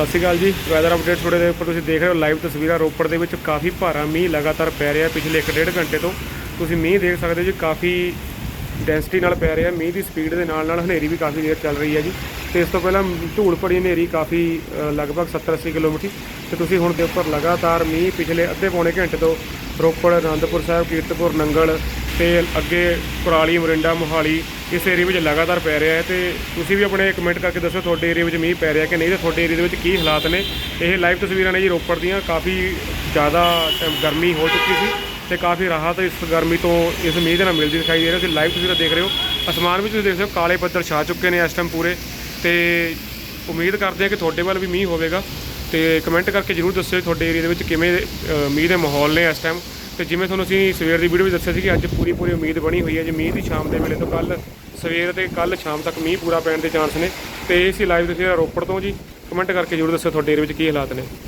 ਸਤਿ ਸ਼੍ਰੀ ਅਕਾਲ ਜੀ। Weather update ਥੋੜੇ ਦੇ ਉੱਪਰ ਤੁਸੀਂ ਦੇਖ ਰਹੇ ਹੋ। ਲਾਈਵ ਤਸਵੀਰਾਂ ਰੋਪੜ ਦੇ ਵਿੱਚ ਕਾਫੀ ਭਾਰਾ ਮੀਂਹ ਲਗਾਤਾਰ ਪੈ ਰਿਹਾ ਪਿਛਲੇ 1.5 ਘੰਟੇ ਤੋਂ ਤੁਸੀਂ ਮੀਂਹ ਦੇਖ ਸਕਦੇ ਹੋ ਜੀ, ਕਾਫੀ ਡੈਂਸਿਟੀ ਨਾਲ ਪੈ ਰਿਹਾ ਮੀਂਹ ਦੀ ਸਪੀਡ ਦੇ ਨਾਲ ਨਾਲ ਹਨੇਰੀ ਵੀ ਕਾਫੀ ਦੇਰ ਚੱਲ ਰਹੀ ਹੈ ਜੀ। ਤੇ ਇਸ ਤੋਂ ਪਹਿਲਾਂ ਧੂੜ ਭਰੀ ਹਨੇਰੀ ਕਾਫੀ ਲਗਭਗ 70-80 ਕਿਲੋਮੀਟਰ ਤੇ ਤੁਸੀਂ ਹੁਣ ਦੇ ਉੱਪਰ ਲਗਾਤਾਰ ਮੀਂਹ ਪਿਛਲੇ ਅੱਧੇ ਪੌਣੇ ਘੰਟੇ ਤੋਂ ਰੋਪੜ, ਅਨੰਦਪੁਰ ਸਾਹਿਬ, ਕੀਰਤਪੁਰ, ਨੰਗਲ ਤੇ ਅੱਗੇ ਕੁਰਾਲੀ, ਮੋਰਿੰਡਾ, ਮੋਹਾਲੀ ਇਸ ਏਰੀਆ ਵਿੱਚ ਲਗਾਤਾਰ ਪੈ ਰਿਹਾ ਹੈ ਤੇ ਤੁਸੀਂ ਵੀ ਆਪਣੇ ਕਮੈਂਟ ਕਰਕੇ ਦੱਸੋ ਤੁਹਾਡੇ ਏਰੀਆ ਵਿੱਚ ਮੀਂਹ ਪੈ ਰਿਹਾ ਕਿ ਨਹੀਂ ਤੇ ਤੁਹਾਡੇ ਏਰੀਆ ਦੇ ਵਿੱਚ ਕੀ ਹਾਲਾਤ ਨੇ? ਇਹ ਲਾਈਵ ਤਸਵੀਰਾਂ ਨੇ ਜੀ ਰੋਪੜ ਦੀਆਂ, ਕਾਫੀ ਜ਼ਿਆਦਾ ਗਰਮੀ ਹੋ ਚੁੱਕੀ ਸੀ ਤੇ ਕਾਫੀ ਰਾਹਤ ਇਸ ਗਰਮੀ ਤੋਂ ਇਸ ਮੀਂਹ ਦੇ ਨਾਲ ਮਿਲਦੀ ਦਿਖਾਈ ਦੇ ਰਹੀ ਤੁਸੀਂ ਲਾਈਵ ਤਸਵੀਰਾਂ ਦੇਖ ਰਹੇ ਹੋ। ਅਸਮਾਨ ਵਿੱਚ ਤੁਸੀਂ ਦੇਖ ਰਹੇ ਹੋ, ਕਾਲੇ ਬੱਦਲ ਛਾ ਚੁੱਕੇ ਨੇ ਇਸ ਟਾਈਮ ਪੂਰੇ ਤੇ ਉਮੀਦ ਕਰਦੇ ਹਾਂ ਕਿ ਤੁਹਾਡੇ ਵੱਲ ਵੀ ਮੀਂਹ ਹੋਵੇਗਾ ਤੇ ਕਮੈਂਟ ਕਰਕੇ ਜਰੂਰ ਦੱਸਿਓ ਤੁਹਾਡੇ ਏਰੀਆ ਦੇ ਵਿੱਚ ਕਿਵੇਂ ਮੀਂਹ ਦੇ ਮਾਹੌਲ ਨੇ ਇਸ ਟਾਈਮ ਤੇ ਜਿਵੇਂ ਤੁਹਾਨੂੰ ਅਸੀਂ ਸਵੇਰ ਦੀ ਵੀਡੀਓ ਵਿੱਚ ਦੱਸਿਆ ਸੀ ਕਿ ਅੱਜ ਪੂਰੀ ਪੂਰੀ ਉਮੀਦ ਬਣੀ ਹੋਈ ਹੈ ਜੀ, ਮੀਂਹ ਦੀ ਸ਼ਾਮ ਦੇ ਵੇਲੇ ਤੋਂ ਕੱਲ ਸਵੇਰ ਤੇ ਕੱਲ ਸ਼ਾਮ ਤੱਕ ਮੀਂਹ ਪੂਰਾ ਪੈਣ ਦੇ ਚਾਂਸ ਨੇ। ਤੇ ਇਹ ਸੀ ਲਾਈਵ ਤੁਸੀਂ ਰੋਪੜ ਤੋਂ ਜੀ ਕਮੈਂਟ ਕਰਕੇ ਜਰੂਰ ਦੱਸਿਓ ਤੁਹਾਡੇ ਏਰੀਆ ਵਿੱਚ ਕੀ ਹਾਲਾਤ ਨੇ।